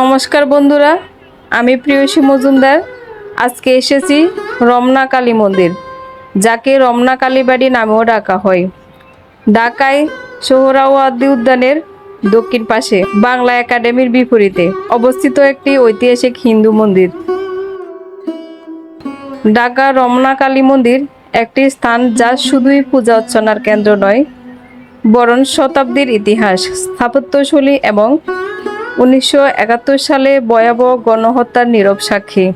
নমস্কার বন্ধুরা, আমি প্রিয়সী মজুমদার। আজকে এসেছি রমনা কালী মন্দির, যাকে রমনা কালীবাড়ি নামেও ডাকা হয়। ঢাকায় সোহরাওয়ার্দী উদ্যানের দক্ষিণ পাশে বাংলা একাডেমির বিপরীতে অবস্থিত একটি ঐতিহাসিক হিন্দু মন্দির। ঢাকা রমনা কালী মন্দির একটি স্থান যা শুধুই পূজা অর্চনার কেন্দ্র নয়, বরং শতাব্দীর ইতিহাস, স্থাপত্যশৈলী এবং উনিশশো একাত্তর সালে ভয়াবহ গণহত্যার নীরব সাক্ষী।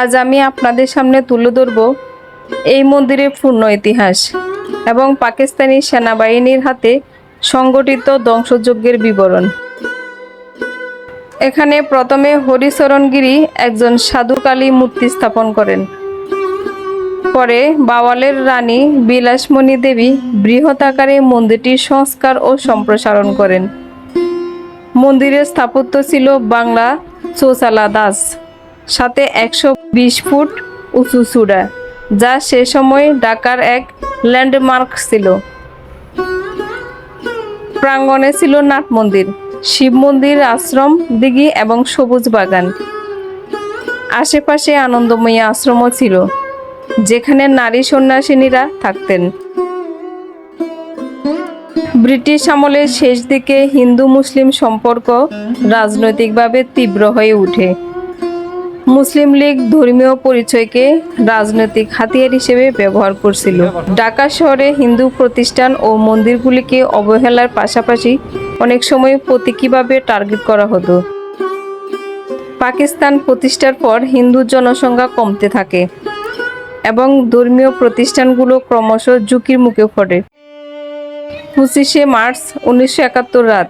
আজ আমি আপনাদের সামনে তুলে ধরব এই মন্দিরের পূর্ণ ইতিহাস এবং পাকিস্তানি সেনাবাহিনীর হাতে সংগঠিত ধ্বংসযজ্ঞের বিবরণ। এখানে প্রথমে হরিচরণগিরি একজন সাধুকালী মূর্তি স্থাপন করেন। পরে বাওয়ালের রানী বিলাসমণি দেবী বৃহৎ আকারে মন্দিরটির সংস্কার ও সম্প্রসারণ করেন। মন্দিরের স্থাপত্য ছিল বাংলা চৌচালা দাস। সাথে একশো বিশ ফুট উঁচু চূড়া, যা সে সময় ঢাকার এক ল্যান্ডমার্ক ছিল। প্রাঙ্গণে ছিল নাট মন্দির, শিব মন্দির আশ্রম, দিঘি এবং সবুজ বাগান। আশেপাশে আনন্দময়ী আশ্রমও ছিল, যেখানে নারী সন্ন্যাসিনীরা থাকতেন। ব্রিটিশ আমলের শেষ দিকে হিন্দু মুসলিম সম্পর্ক রাজনৈতিকভাবে তীব্র হয়ে ওঠে মুসলিম লীগ ধর্মীয় পরিচয়কে রাজনৈতিক হাতিয়ার হিসেবে ব্যবহার করছিল। ঢাকা শহরে হিন্দু প্রতিষ্ঠান ও মন্দিরগুলিকে অবহেলার পাশাপাশি অনেক সময় প্রতীকীভাবে টার্গেট করা হতো। পাকিস্তান প্রতিষ্ঠার পর হিন্দু জনসংখ্যা কমতে থাকে এবং ধর্মীয় প্রতিষ্ঠানগুলো ক্রমশ ঝুঁকির মুখে পড়ে। পঁচিশে মার্চ উনিশশো একাত্তর রাত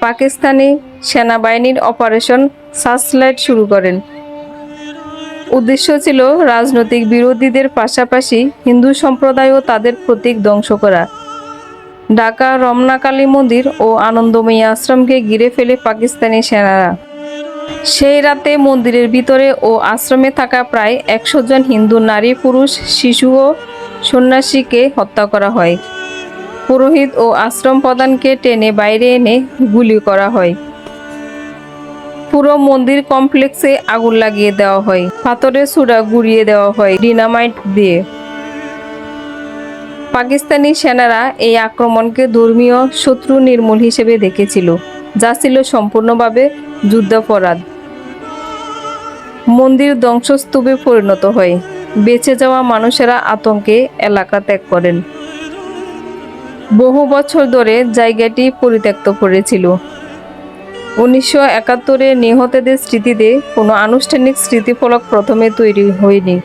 পাকিস্তানি সেনাবাহিনীর অপারেশন সার্চলাইট শুরু করেন। উদ্দেশ্য ছিল রাজনৈতিক বিরোধীদের পাশাপাশি হিন্দু সম্প্রদায় ও তাদের প্রতীক ধ্বংস করা। ঢাকা রমনা কালী মন্দির ও আনন্দময়ী আশ্রমকে ঘিরে ফেলে পাকিস্তানি সেনারা। সেই রাতে মন্দিরের ভিতরে ও আশ্রমে থাকা প্রায় একশো জন হিন্দু নারী, পুরুষ, শিশু ও সন্ন্যাসীকে হত্যা করা হয়। পুরোহিত ও আশ্রম প্রধানকে টেনে বাইরে এনে গুলি করা হয়। পুরো মন্দির কমপ্লেক্সে আগুন লাগিয়ে দেওয়া হয়। পাথরের সুরা গুড়িয়ে দেওয়া হয় ডিনামাইট দিয়ে। পাকিস্তানি সেনারা এই আক্রমণকে ধর্মীয় শত্রু নির্মূল হিসেবে দেখেছিল, যা ছিল সম্পূর্ণভাবে যুদ্ধাপরাধ। মন্দির ধ্বংসস্তূপে পরিণত হয়। বেঁচে যাওয়া মানুষেরা আতঙ্কে এলাকা ত্যাগ করেন। বহু বছর ধরে জায়গাটি পরিত্যক্ত পড়েছিল উনিশশো একাত্তরে নিহতদের স্মৃতিতে কোনো আনুষ্ঠানিক স্মৃতিফলক প্রথমে তৈরি হয়নি।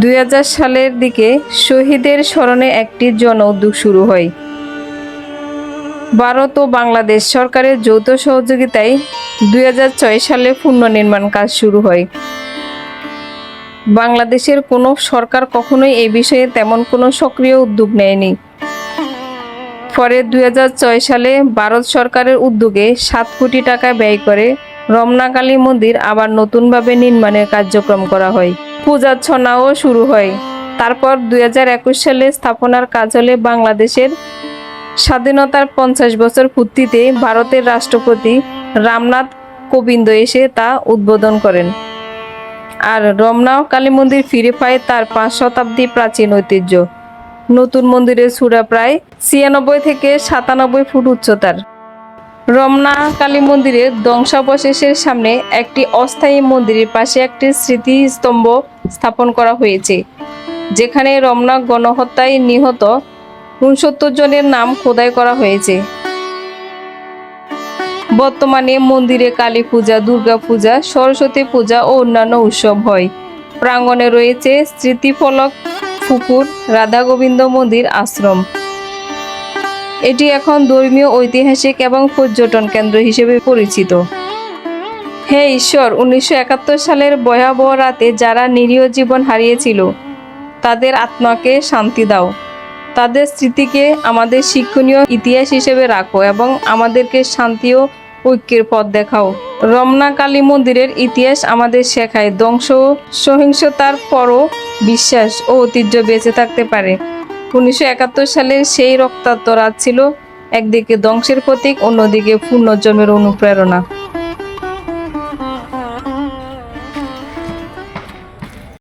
দুই হাজার সালের দিকে শহীদের স্মরণে একটি জন উদ্যোগ শুরু হয়। ভারত ও বাংলাদেশ সরকারের যৌথ সহযোগিতায় দুই হাজার ছয় সালে পুনর্নির্মাণ কাজ শুরু হয়। বাংলাদেশের কোনো সরকার কখনোই এই বিষয়ে তেমন কোনো সক্রিয় উদ্যোগ নেয়নি। পরে দুই হাজার ছয় সালে ভারত সরকারের উদ্যোগে সাত কোটি টাকা ব্যয় করে রমনাকালী মন্দির আবার নতুনভাবে নির্মাণের কার্যক্রম করা হয়। পূজার্চনাও শুরু হয়। তারপর দু হাজার একুশ সালে স্থাপনার কাজ হলে বাংলাদেশের স্বাধীনতার পঞ্চাশ বছর পূর্তিতে ভারতের রাষ্ট্রপতি রামনাথ কোবিন্দ এসে তা উদ্বোধন করেন। আর রমনা কালী মন্দির ফিরে পায় তার পাঁচ শতাব্দী প্রাচীন ঐতিহ্য। নতুন মন্দিরের চূড়া প্রায় ছিয়ানব্বই থেকে সাতানব্বই ফুট উচ্চতার। রমনা কালী মন্দিরের ধ্বংসাবশেষের সামনে একটি অস্থায়ী মন্দিরের পাশে একটি স্মৃতিস্তম্ভ স্থাপন করা হয়েছে, যেখানে রমনা গণহত্যায় নিহত উনসত্তর জনের নাম খোদাই করা হয়েছে। বর্তমানে মন্দিরে কালী পূজা, দুর্গা পূজা, সরস্বতী পূজা ও অন্যান্য উৎসব হয়। প্রাঙ্গণে রয়েছে স্মৃতিফলক পুকুর রাধা গোবিন্দ মন্দির আশ্রম। এটি এখন ধর্মীয়, ঐতিহাসিক এবং পর্যটন কেন্দ্র হিসেবে পরিচিত। হে ঈশ্বর, উনিশশো একাত্তর সালের ভয়াবহ রাতে যারা নিরীহ জীবন হারিয়েছিল, তাদের আত্মাকে শান্তি দাও। তাদের স্মৃতিকে আমাদের শিক্ষণীয় ইতিহাস হিসেবে রাখো এবং আমাদেরকে শান্তি ও ঐক্যের পথ দেখাও। রমনা কালী মন্দিরের ইতিহাস আমাদের শেখায়, ধ্বংস সহিংসতার পরও বিশ্বাস ও ঐতিহ্য বেঁচে থাকতে পারে। উনিশশো একাত্তর সালে সেই রক্তাক্ত রাত ছিল একদিকে ধ্বংসের প্রতীক, অন্যদিকে পূর্ণজমের অনুপ্রেরণা।